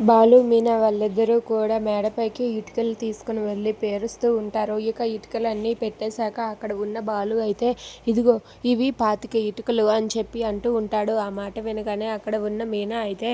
బాలు మీనా వాళ్ళిద్దరూ కూడా మేడపైకి ఇటుకలు తీసుకుని వెళ్ళి పేరుస్తూ ఉంటారు. ఇక ఇటుకలన్నీ పెట్టేశాక అక్కడ ఉన్న బాలు అయితే ఇదిగో ఇవి పాతిక ఇటుకలు అని చెప్పి అంటూ ఉంటాడు. ఆ మాట వినగానే అక్కడ ఉన్న మీనా అయితే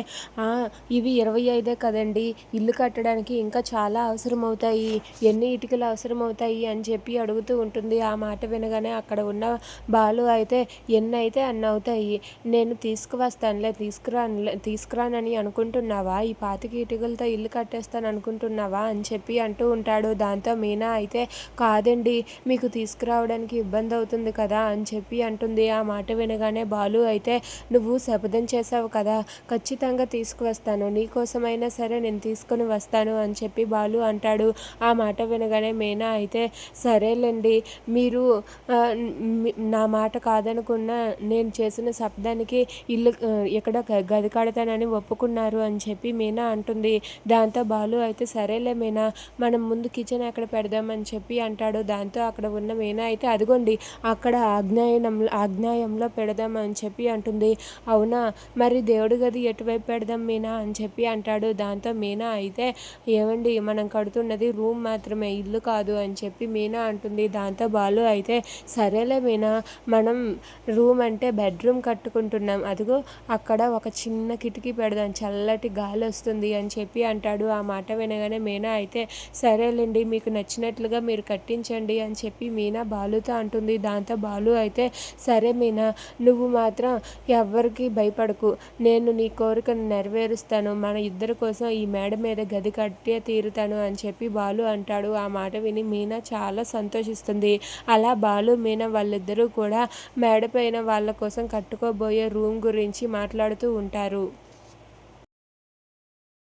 ఇవి ఇరవై ఐదే కదండి ఇల్లు కట్టడానికి ఇంకా చాలా అవసరం అవుతాయి ఎన్ని ఇటుకలు అవసరం అవుతాయి అని చెప్పి అడుగుతూ ఉంటుంది. ఆ మాట వినగానే అక్కడ ఉన్న బాలు అయితే ఎన్ని అయితే అన్ని అవుతాయి నేను తీసుకువస్తానులే తీసుకురానులే తీసుకురానని అనుకుంటున్నావా? ఈ పా పాతిక ఇటుకలతో ఇల్లు కట్టేస్తాను అనుకుంటున్నావా అని చెప్పి అంటూ ఉంటాడు. దాంతో మీనా అయితే కాదండి మీకు తీసుకురావడానికి ఇబ్బంది అవుతుంది కదా అని చెప్పి అంటుంది. ఆ మాట వినగానే బాలు అయితే నువ్వు శపథం చేసావు కదా ఖచ్చితంగా తీసుకువస్తాను. నీకోసమైనా సరే నేను తీసుకొని వస్తాను అని చెప్పి బాలు అంటాడు. ఆ మాట వినగానే మీనా అయితే సరేలేండి మీరు నా మాట కాదనుకున్న నేను చేసిన శబ్దానికి ఇల్లు ఎక్కడ గది కడతానని ఒప్పుకున్నారు అని చెప్పి మీనా అంటుంది. దాంతో బాలు అయితే సరేలే మీనా మనం ముందు కిచెన్ ఎక్కడ పెడదామని చెప్పి అంటాడు. దాంతో అక్కడ ఉన్న మీనా అయితే అదిగోండి అక్కడ ఆగ్నేయం ఆగ్నేయంలో పెడదామని చెప్పి అంటుంది. అవునా మరి దేవుడి గది ఎటువైపు పెడదాం మీనా? అని చెప్పి అంటాడు. దాంతో మీనా అయితే ఏమండి మనం కడుతున్నది రూమ్ మాత్రమే ఇల్లు కాదు అని చెప్పి మీనా అంటుంది. దాంతో బాలు అయితే సరేలే మీనా మనం రూమ్ అంటే బెడ్రూమ్ కట్టుకుంటున్నాం. అదిగో అక్కడ ఒక చిన్న కిటికీ పెడదాం. చల్లటి గాలి వస్తుంది. వస్తుంది అని చెప్పి అంటాడు. ఆ మాట వినగానే మీనా అయితే సరేలేండి మీకు నచ్చినట్లుగా మీరు కట్టించండి అని చెప్పి మీనా బాలుతో అంటుంది. దాంతో బాలు అయితే సరే మీనా నువ్వు మాత్రం ఎవ్వరికి భయపడకు. నేను నీ కోరికను నెరవేరుస్తాను. మన ఇద్దరి కోసం ఈ మేడ మీద గది కట్టే తీరుతాను అని చెప్పి బాలు అంటాడు. ఆ మాట విని మీనా చాలా సంతోషిస్తుంది. అలా బాలు మీనా వాళ్ళిద్దరూ కూడా మేడ పైన వాళ్ళ కోసం కట్టుకోబోయే రూమ్ గురించి మాట్లాడుతూ ఉంటారు.